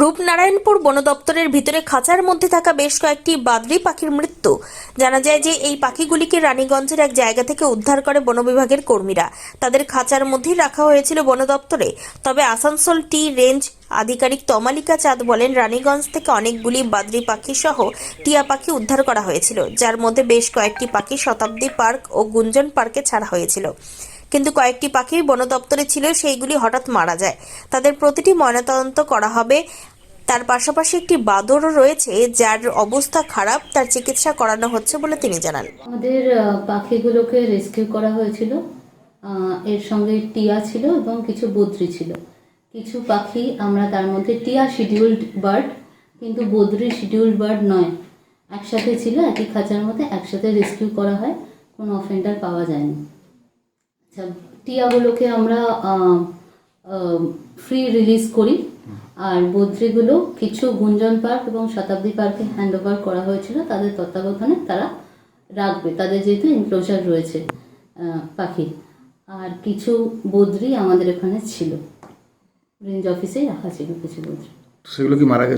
রূপনারায়ণপুর বন দপ্তরের ভিতরে খাঁচার মধ্যে থাকা বেশ কয়েকটি বাদরি পাখির মৃত্যু। জানা যায় যে এই পাখিগুলিকে রানীগঞ্জের এক জায়গা থেকে উদ্ধার করে বন বিভাগের কর্মীরা। তাদের খাঁচার মধ্যেই রাখা হয়েছিল বন দপ্তরে। তবে আসানসোল টি রেঞ্জ আধিকারিক তমালিকা চাঁদ বলেন, রানীগঞ্জ থেকে অনেকগুলি বাদরি পাখি সহ টিয়া পাখি উদ্ধার করা হয়েছিল, যার মধ্যে বেশ কয়েকটি পাখি শতাব্দী পার্ক ও গুঞ্জন পার্কে ছাড়া হয়েছিল। কিন্তু কয়েকটি পাখি বন দপ্তরে ছিল সেইগুলি হঠাৎ মারা যায়। তাদের প্রতিটি ময়নাতদন্ত করা হবে। তার পাশাপাশি একটি বাদরও রয়েছে, যার অবস্থা খারাপ। তার চিকিৎসা করানো হচ্ছে বলে তিনি জানান। আমাদের পাখিগুলোকে রেস্কিউ করা হয়েছিল। এর সঙ্গে টিয়া ছিল এবং কিছু বদ্রি ছিল। কিছু পাখি আমরা তার মধ্যে টিয়া শিডিউলড বার্ড কিন্তু বদ্রি শিডিউলড বার্ড নয়। একসাথে ছিল, একই খাঁচার মধ্যে একসাথে রেস্কিউ করা হয়। কোনো অফেন্ডার পাওয়া যায়নি। টিয়াগুলোকে আমরা ফ্রি রিলিজ করি। আর বদ্রিগুলো কিছু গুঞ্জন পার্ক এবং শতাব্দী পার্কে হ্যান্ড ওভার করা হয়েছিল, তাদের তত্ত্বাবধানে তারা রাখবে। তাদের যেহেতু এনক্লোজার রয়েছে পাখির আর কিছু বদ্রি আমাদের এখানে ছিল। রেঞ্জ অফিসেই রাখা ছিল কিছু বদ্রি। সেগুলো কি মারা গেছে?